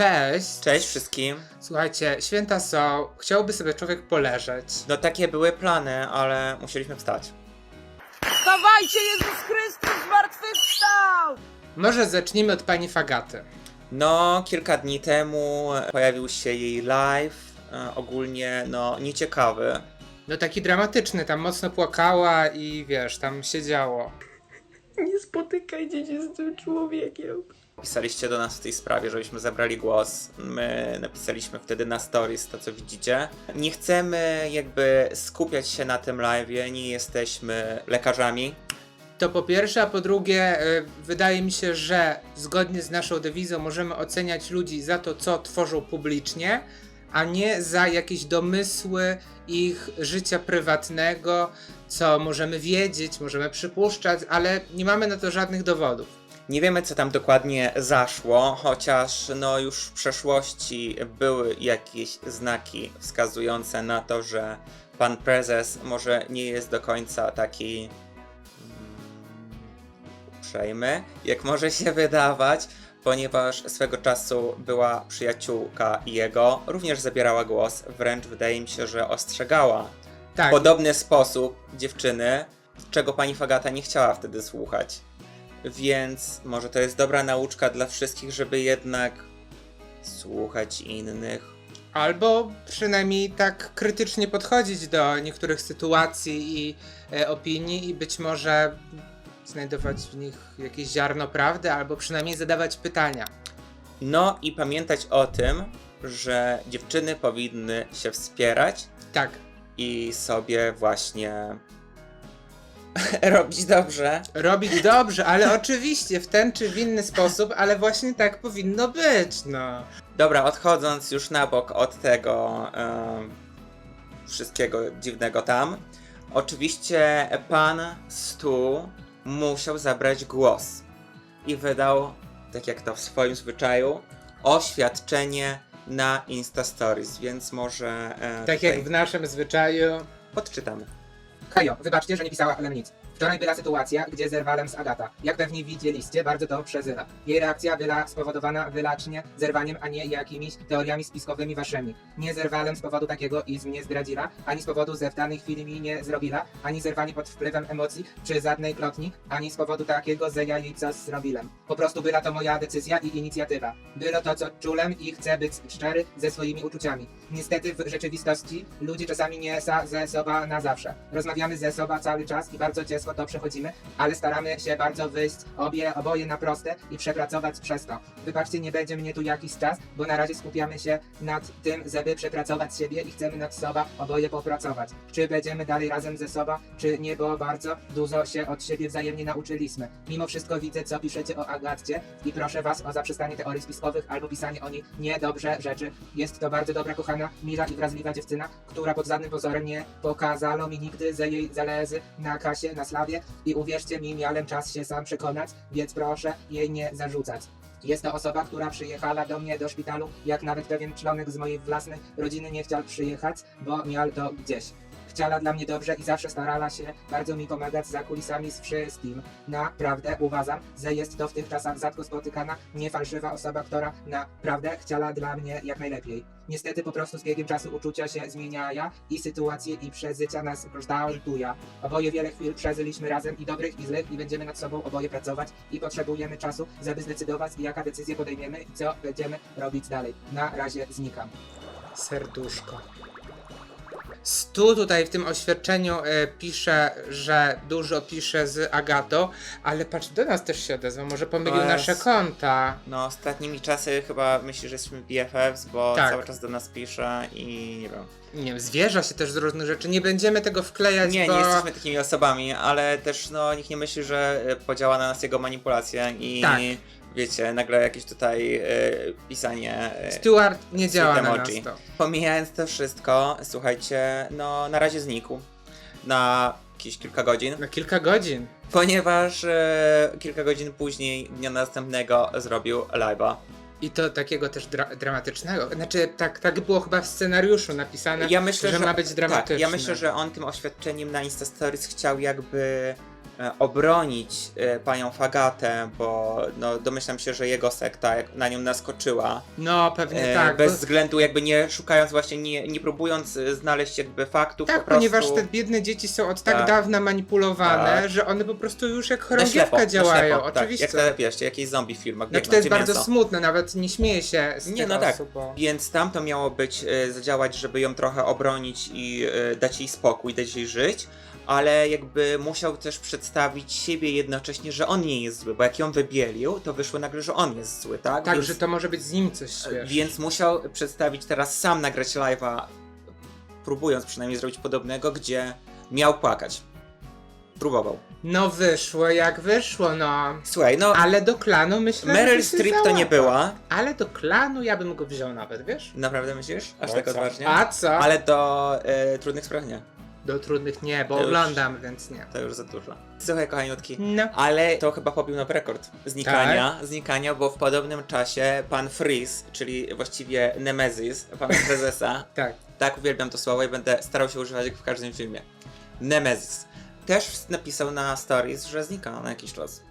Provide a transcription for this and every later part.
Cześć. Cześć wszystkim. Słuchajcie, święta są, chciałby sobie człowiek poleżeć. No takie były plany, ale musieliśmy wstać. Chowajcie, Jezus Chrystus zmartwychwstał! Może zacznijmy od pani Fagaty. No, kilka dni temu pojawił się jej live, e, ogólnie no nieciekawy. No taki dramatyczny, tam mocno płakała i wiesz, tam się działo. Nie spotykajcie się z tym człowiekiem. Pisaliście do nas w tej sprawie, żebyśmy zabrali głos. My napisaliśmy wtedy na stories to, co widzicie. Nie chcemy jakby skupiać się na tym live, nie jesteśmy lekarzami. To po pierwsze, a po drugie, y, wydaje mi się, że zgodnie z naszą dewizą możemy oceniać ludzi za to, co tworzą publicznie, a nie za jakieś domysły ich życia prywatnego, co możemy wiedzieć, możemy przypuszczać, ale nie mamy na to żadnych dowodów. Nie wiemy, co tam dokładnie zaszło, chociaż no już w przeszłości były jakieś znaki wskazujące na to, że pan prezes może nie jest do końca taki mm, uprzejmy, jak może się wydawać, ponieważ swego czasu była przyjaciółka jego, również zabierała głos, wręcz wydaje mi się, że ostrzegała Tak, w podobny sposób dziewczyny, czego pani Fagata nie chciała wtedy słuchać. Więc może to jest dobra nauczka dla wszystkich, żeby jednak słuchać innych. Albo przynajmniej tak krytycznie podchodzić do niektórych sytuacji i e, opinii i być może znajdować w nich jakieś ziarno prawdy, albo przynajmniej zadawać pytania. No i pamiętać o tym, że dziewczyny powinny się wspierać Tak, i sobie właśnie robić dobrze. robić dobrze, ale oczywiście w ten czy w inny sposób, ale właśnie tak powinno być, no. Dobra, odchodząc już na bok od tego wszystkiego dziwnego tam, oczywiście pan Stu musiał zabrać głos i wydał, tak jak to w swoim zwyczaju, oświadczenie na Insta Stories, więc może e, Tak tutaj jak w naszym zwyczaju. podczytamy. Hejo, wybaczcie, że nie pisała ale nic. Wczoraj była sytuacja, gdzie zerwałem z Agata. Jak pewnie widzieliście, bardzo to przezywa. Jej reakcja była spowodowana wylacznie zerwaniem, a nie jakimiś teoriami spiskowymi waszymi. Nie zerwałem z powodu takiego, iż mnie zdradziła, ani z powodu, że w danej chwili mi nie zrobiła, ani zerwanie pod wpływem emocji czy żadnej klotni, ani z powodu takiego, że ja jej coś zrobiłem. Po prostu była to moja decyzja i inicjatywa. Było to, co czułem i chcę być szczery ze swoimi uczuciami. Niestety w rzeczywistości ludzie czasami nie są ze sobą na zawsze. Rozmawiamy ze sobą cały czas i bardzo ciężko to przechodzimy, ale staramy się bardzo wyjść obie, oboje na proste i przepracować przez to. Wybaczcie, nie będzie mnie tu jakiś czas, bo na razie skupiamy się nad tym, żeby przepracować siebie i chcemy nad sobą oboje popracować. Czy będziemy dalej razem ze sobą, czy nie, bo bardzo dużo się od siebie wzajemnie nauczyliśmy. Mimo wszystko widzę, co piszecie o Agatcie i proszę was o zaprzestanie teorii spiskowych albo pisanie o niej niedobrze rzeczy. Jest to bardzo dobra, kochana, mila i wrażliwa dziewczyna, która pod żadnym pozorem nie pokazała mi nigdy, że jej zależy na kasie, na i uwierzcie mi, miałem czas się sam przekonać, więc proszę jej nie zarzucać. Jest to osoba, która przyjechała do mnie do szpitalu, jak nawet pewien członek z mojej własnej rodziny nie chciał przyjechać, bo miał to gdzieś. Chciała dla mnie dobrze i zawsze starała się bardzo mi pomagać za kulisami z wszystkim. Naprawdę uważam, że jest to w tych czasach rzadko spotykana, niefalszywa osoba, która naprawdę chciała dla mnie jak najlepiej. Niestety po prostu z biegiem czasu uczucia się zmieniają i sytuacje i przeżycia nas kształtują. Oboje wiele chwil przeżyliśmy razem i dobrych i złych i będziemy nad sobą oboje pracować i potrzebujemy czasu, żeby zdecydować jaka decyzję podejmiemy i co będziemy robić dalej. Na razie znikam. Serduszko. Stu tutaj w tym oświadczeniu e, pisze, że dużo pisze z Agatą, ale patrz, do nas też się odezwał, może pomylił To jest- nasze konta. No, ostatnimi czasy chyba myśli, że jesteśmy BFFs, bo Tak. cały czas do nas pisze i nie wiem. Nie wiem, zwierza się też z różnych rzeczy, nie będziemy tego wklejać, Nie, bo... nie jesteśmy takimi osobami, ale też no nikt nie myśli, że e, podziała na nas jego manipulacja i Tak. Wiecie, nagle jakieś tutaj e, pisanie. E, Stuart nie działa na nas to. pomijając to wszystko, słuchajcie, no na razie znikł na jakieś kilka godzin, Na kilka godzin. ponieważ e, kilka godzin później, dnia następnego, zrobił live'a. I to takiego też dra- dramatycznego. Znaczy, tak, tak było chyba w scenariuszu napisane, Ja myślę, że, że ma być dramatyczne. Tak, ja myślę, że on tym oświadczeniem na Insta Stories chciał jakby obronić e, panią Fagatę, bo no, domyślam się, że jego sekta jak na nią naskoczyła. No, pewnie E, tak. bez bo- względu jakby nie szukając właśnie, nie, nie próbując e, znaleźć jakby faktów Tak, prostu. ponieważ te biedne dzieci są od tak, Tak. dawna manipulowane, Tak. że one po prostu już jak chorągiewka działają. ślepo, Oczywiście. Tak, jak te, wiesz, jakieś zombie w filmach. Znaczy biegną, to jest bardzo mięso. smutne, nawet nie śmieję się z Nie, no tak. osób, bo... Więc tam to miało być, e, zadziałać, żeby ją trochę obronić i e, dać jej spokój, dać jej żyć, ale jakby musiał też przedstawić siebie jednocześnie, że on nie jest zły, bo jak ją wybielił, to wyszło nagle, że on jest zły, tak? Tak, Więc- że to może być z nim coś, e, wiesz. Więc musiał przedstawić teraz sam nagrać live'a, próbując przynajmniej zrobić podobnego, gdzie miał płakać. Próbował. No wyszło jak wyszło, no. Słuchaj, no Ale do klanu myślę, Meryl się Streep to nie była. Ale do klanu ja bym go wziął nawet, wiesz? Naprawdę myślisz? Aż No tak co? odważnie? A co? Ale do e, trudnych spraw nie. Do trudnych nie, bo To już- oglądam, więc nie. To już za dużo. Słuchaj, kochaniutki. No. Ale to chyba pobił nowy rekord znikania, Tak. znikania, bo w podobnym czasie pan Freeze, czyli właściwie Nemesis, pana prezesa, Tak. tak uwielbiam to słowo i będę starał się używać go w każdym filmie. Nemesis. Też napisał na stories, że znika na jakiś czas.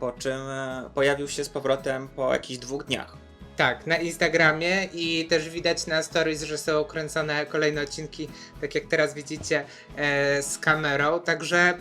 Po czym e, pojawił się z powrotem po jakichś dwóch dniach. Tak, na Instagramie i też widać na stories, że są kręcone kolejne odcinki, tak jak teraz widzicie, e, z kamerą, także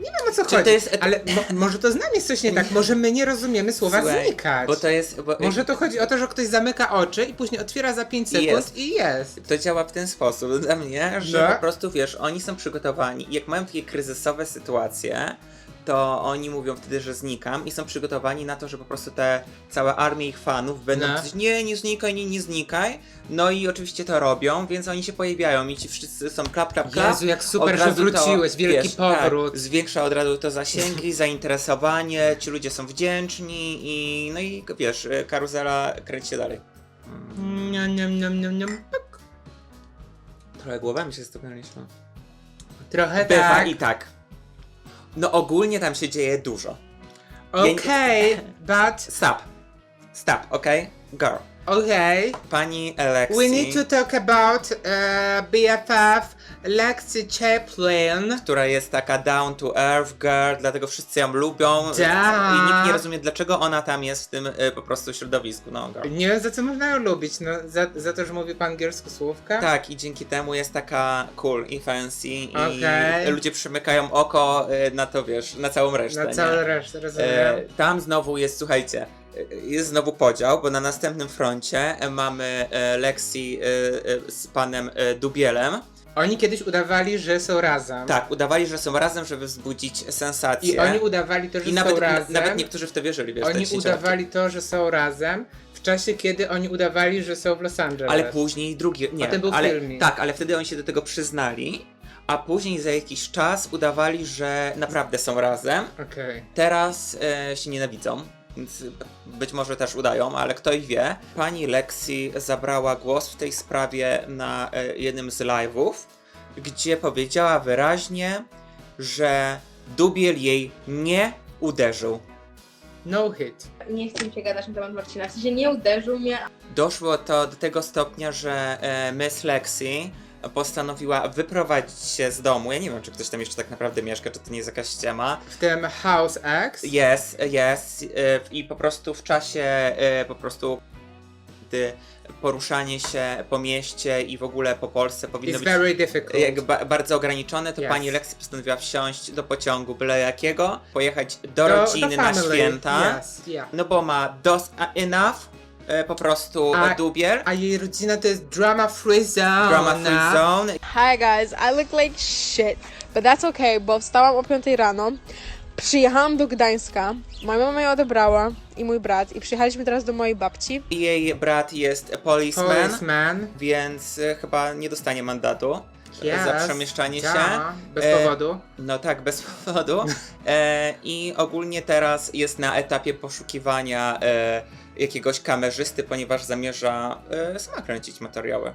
nie wiem o co Czy chodzi, to jest- ale mo, może to z nami jest coś nie tak, może my nie rozumiemy słowa Słuchaj, znikać. Bo to jest. Bo Może to chodzi o to, że ktoś zamyka oczy i później otwiera za 5 I sekund jest. i jest. To działa w ten sposób dla mnie, że No. po prostu wiesz, oni są przygotowani. Jak mają takie kryzysowe sytuacje, to oni mówią wtedy, że znikam i są przygotowani na to, że po prostu te całe armie ich fanów będą No. mówić, nie, nie znikaj, nie, nie znikaj. No i oczywiście to robią, więc oni się pojawiają i ci wszyscy są klap, klap, klap. Jezu, jak super, że to, wróciłeś, wielki wiesz, powrót. Tak, zwiększa od razu to zasięgi, zainteresowanie, ci ludzie są wdzięczni i no i wiesz, karuzela kręci się dalej. Niam, niam, niam, niam, niam. Trochę głowami się stopnęliśmy. Trochę Bywa tak. i tak. No ogólnie tam się dzieje dużo. Okej, but Stop. Stop, okej? Girl. Okej. Pani Alexi. We need to talk about uh, BFF Lexi Chaplin. która jest taka down to earth girl, dlatego wszyscy ją lubią. Tak. I nikt nie rozumie, dlaczego ona tam jest w tym y, po prostu środowisku. No, girl. Nie wiem za co można ją lubić, no za, za to, że mówi po angielsku słówka? Tak, i dzięki temu jest taka cool i fancy i Okej. ludzie przymykają oko y, na to, wiesz, na całą resztę. Na nie? całą resztę, rozumiem. E, tam znowu jest, słuchajcie, e, jest znowu podział, bo na następnym froncie e, mamy e, Lexi e, z panem Dubielem. Oni kiedyś udawali, że są razem. Tak, udawali, że są razem, żeby wzbudzić sensację. I oni udawali to, że I nawet, są razem. nawet niektórzy w to wierzyli, wiesz, Oni dziesięciolatki. udawali to, że są razem w czasie, kiedy oni udawali, że są w Los Angeles. Ale później drugi, nie, Potem był ale, filmik. tak, ale wtedy oni się do tego przyznali, a później za jakiś czas udawali, że naprawdę są razem. Okej. Teraz e, się nienawidzą, więc być może też udają, ale kto ich wie. Pani Lexi zabrała głos w tej sprawie na e, jednym z live'ów, gdzie powiedziała wyraźnie, że Dubiel jej nie uderzył. No hit. Nie chcę mi się gadać na temat Marcina. W sensie nie uderzył mnie, Doszło to do tego stopnia, że e, Miss Lexi postanowiła wyprowadzić się z domu. Ja nie wiem, czy ktoś tam jeszcze tak naprawdę mieszka, czy to nie jest jakaś ściema. W tym House X. Jest, jest. e, I po prostu w czasie, e, po prostu, gdy poruszanie się po mieście i w ogóle po Polsce powinno It's być very difficult. jak ba bardzo ograniczone, to Yes. pani Lexi postanowiła wsiąść do pociągu byle jakiego, pojechać do, rodziny na święta, Yes, yeah. no bo ma dos enough, e, po prostu A- a, dubiel, A jej rodzina to jest drama free zone. drama free zone, Hi guys, I look like shit, but that's okay, bo wstałam o 5 rano, przyjechałam do Gdańska, moja mama mnie odebrała i mój brat i przyjechaliśmy teraz do mojej babci. i jej brat jest policeman, Policeman. więc e, chyba nie dostanie mandatu e, za Yes. przemieszczanie się. Ja, bez E, powodu. No tak, bez powodu. E, I ogólnie teraz jest na etapie poszukiwania e, jakiegoś kamerzysty, ponieważ zamierza e, sama kręcić materiały.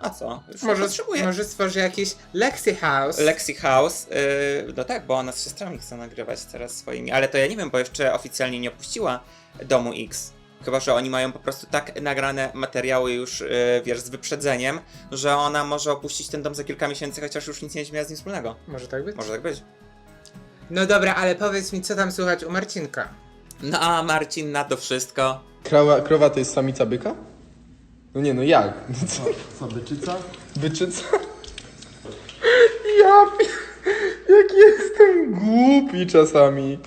A co? Już Może, potrzebuje. może stworzy jakiś Lexi House. Lexi House, e, no tak, bo ona z siostrami chce nagrywać teraz swoimi, ale to ja nie wiem, bo jeszcze oficjalnie nie opuściła domu X. Chyba, że oni mają po prostu tak nagrane materiały już, e, wiesz, z wyprzedzeniem, że ona może opuścić ten dom za kilka miesięcy, chociaż już nic nie będzie miała z nim wspólnego. Może tak być? Może tak być. No dobra, ale powiedz mi, co tam słychać u Marcinka? No a Marcin na to wszystko. Krowa, krowa to jest samica byka? No nie, no jak? Co, co byczyca? Byczyca? Ja pi- jak jestem głupi czasami.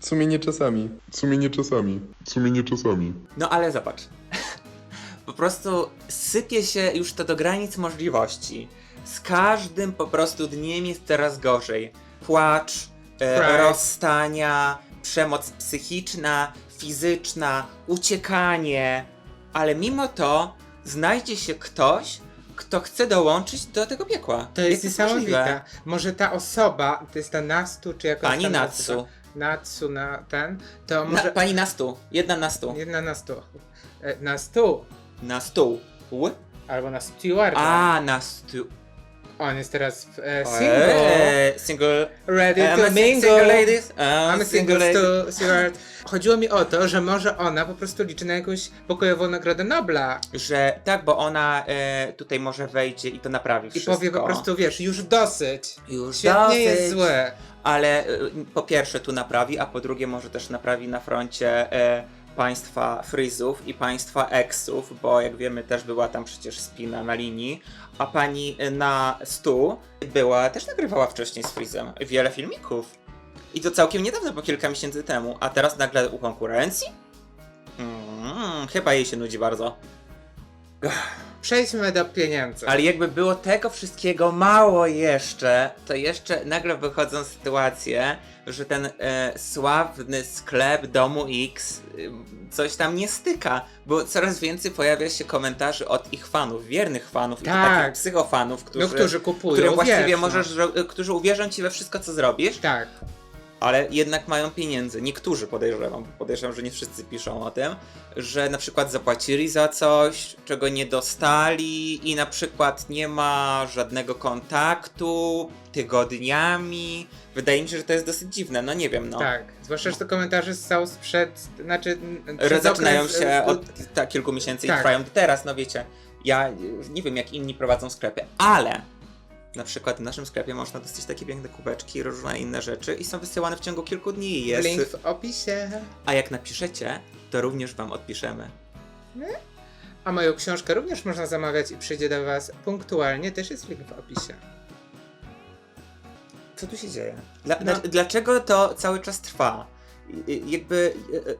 W sumie nie czasami. W sumie nie czasami. W sumie nie czasami. No ale zobacz. Po prostu sypie się już to do granic możliwości. Z każdym po prostu dniem jest coraz gorzej. Płacz, e, rozstania, przemoc psychiczna, fizyczna, uciekanie. Ale mimo to znajdzie się ktoś, kto chce dołączyć do tego piekła. To jest Jak niesamowite. Może ta osoba, to jest ta Nastu, czy jakoś Pani tam Natsu. nazywa? Natsu na ten, to Na, może... pani na stół. Jedna na stół. Jedna na stu. E, Na stół. Na stół. Albo na stewarda. A, na stół. On jest teraz w e, single. Eee, single. Ready I'm to a mingle. single ladies. I'm a single to steward. Chodziło mi o to, że może ona po prostu liczy na jakąś pokojową nagrodę Nobla. Że tak, bo ona e, tutaj może wejdzie i to naprawi I wszystko. powie po prostu, wiesz, już dosyć. Już Świat nie jest dosyć. złe. Ale e, po pierwsze tu naprawi, a po drugie może też naprawi na froncie e, państwa Fryzów i państwa Eksów, bo jak wiemy też była tam przecież spina na linii, a pani na stół była, też nagrywała wcześniej z Frizem wiele filmików. I to całkiem niedawno, po kilka miesięcy temu, a teraz nagle u konkurencji? Mm, chyba jej się nudzi bardzo. Przejdźmy do pieniędzy. Ale jakby było tego wszystkiego mało jeszcze, to jeszcze nagle wychodzą sytuacje, że ten e, sławny sklep Domu X e, coś tam nie styka, bo coraz więcej pojawia się komentarzy od ich fanów, wiernych fanów i Tak. takich psychofanów, którzy, no, którzy kupują, którym właściwie wiesz, no. możesz, zro- którzy uwierzą ci we wszystko, co zrobisz, Tak. Ale jednak mają pieniędzy. Niektórzy podejrzewam, bo podejrzewam, że nie wszyscy piszą o tym, że na przykład zapłacili za coś, czego nie dostali i na przykład nie ma żadnego kontaktu tygodniami. Wydaje mi się, że to jest dosyć dziwne, no nie wiem, no. Tak. Zwłaszcza, że te komentarze są sprzed, znaczy... Zaczynają okres, się e, od tak, kilku miesięcy tak. i trwają do teraz, no wiecie. Ja y, nie wiem, jak inni prowadzą sklepy, ale na przykład w naszym sklepie można dostać takie piękne kubeczki, różne inne rzeczy i są wysyłane w ciągu kilku dni. Jest Link w opisie. A jak napiszecie, to również wam odpiszemy. A moją książkę również można zamawiać i przyjdzie do was punktualnie. Też jest link w opisie. Co tu się dzieje? Dla, No. dla, dlaczego to cały czas trwa? I- i- Jakby. e, e,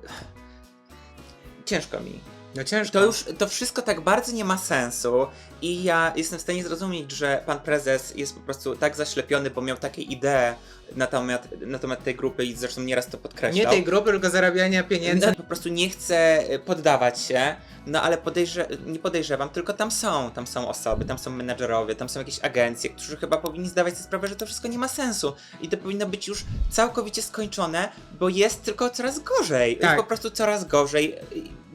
Ciężko mi. No ciężko. To już, to wszystko tak bardzo nie ma sensu i ja jestem w stanie zrozumieć, że pan prezes jest po prostu tak zaślepiony, bo miał takie idee na temat, na temat tej grupy i zresztą nieraz to podkreślał. Nie tej grupy, tylko zarabiania pieniędzy. No, po prostu nie chcę y, poddawać się, no ale podejrze nie podejrzewam, tylko tam są, tam są osoby, tam są menedżerowie, tam są jakieś agencje, którzy chyba powinni zdawać sobie sprawę, że to wszystko nie ma sensu i to powinno być już całkowicie skończone, bo jest tylko coraz gorzej, Tak. jest po prostu coraz gorzej.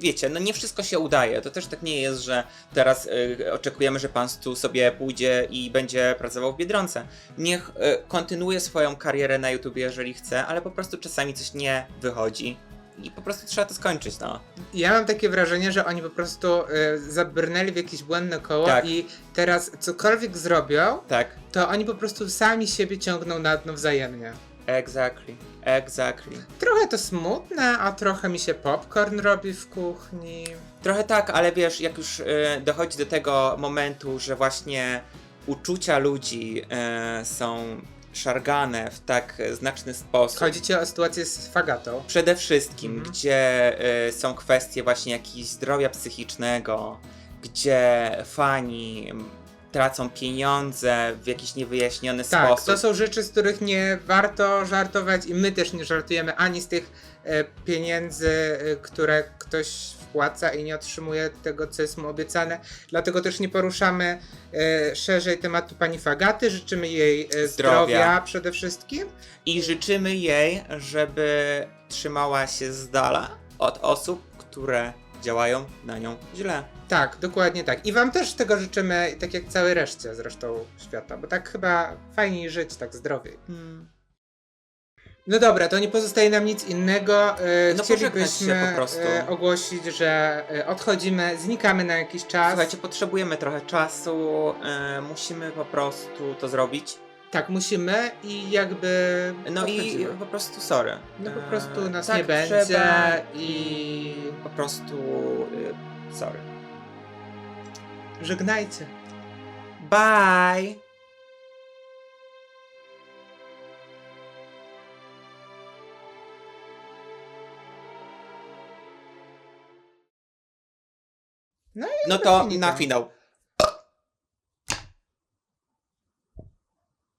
Wiecie, no nie wszystko się udaje, to też tak nie jest, że teraz y, oczekujemy, że pan tu sobie pójdzie i będzie pracował w Biedronce. Niech y, kontynuuje swoją karierę na YouTube, jeżeli chce, ale po prostu czasami coś nie wychodzi. I po prostu trzeba to skończyć, no. Ja mam takie wrażenie, że oni po prostu y, zabrnęli w jakieś błędne koło Tak. i teraz cokolwiek zrobią, Tak. to oni po prostu sami siebie ciągną na dno wzajemnie. Exactly. Exactly. Trochę to smutne, a trochę mi się popcorn robi w kuchni. Trochę tak, ale wiesz, jak już y, dochodzi do tego momentu, że właśnie uczucia ludzi y, są szargane w tak znaczny sposób. Chodzi ci o sytuację z Fagatą. Przede wszystkim, Mhm. gdzie y, są kwestie właśnie jakiegoś zdrowia psychicznego, gdzie fani tracą pieniądze w jakiś niewyjaśniony Tak, sposób. to są rzeczy, z których nie warto żartować i my też nie żartujemy ani z tych e, pieniędzy, e, które ktoś wpłaca i nie otrzymuje tego, co jest mu obiecane. Dlatego też nie poruszamy e, szerzej tematu pani Fagaty. Życzymy jej e, zdrowia. Zdrowia. przede wszystkim. I życzymy jej, żeby trzymała się z dala od osób, które działają na nią źle. Tak, dokładnie tak. I wam też tego życzymy, tak jak całej reszcie zresztą świata, bo tak chyba fajniej żyć, tak zdrowiej. No dobra, to nie pozostaje nam nic innego. E, No Chcielibyśmy się po prostu. e, ogłosić, że e, odchodzimy, znikamy na jakiś czas. Słuchajcie, potrzebujemy trochę czasu, e, musimy po prostu to zrobić. Tak, musimy i jakby. No i po prostu sorry. No po E, prostu nas tak nie będzie i. Po prostu y, sorry. Żegnajcie. Bye! No No to na finał.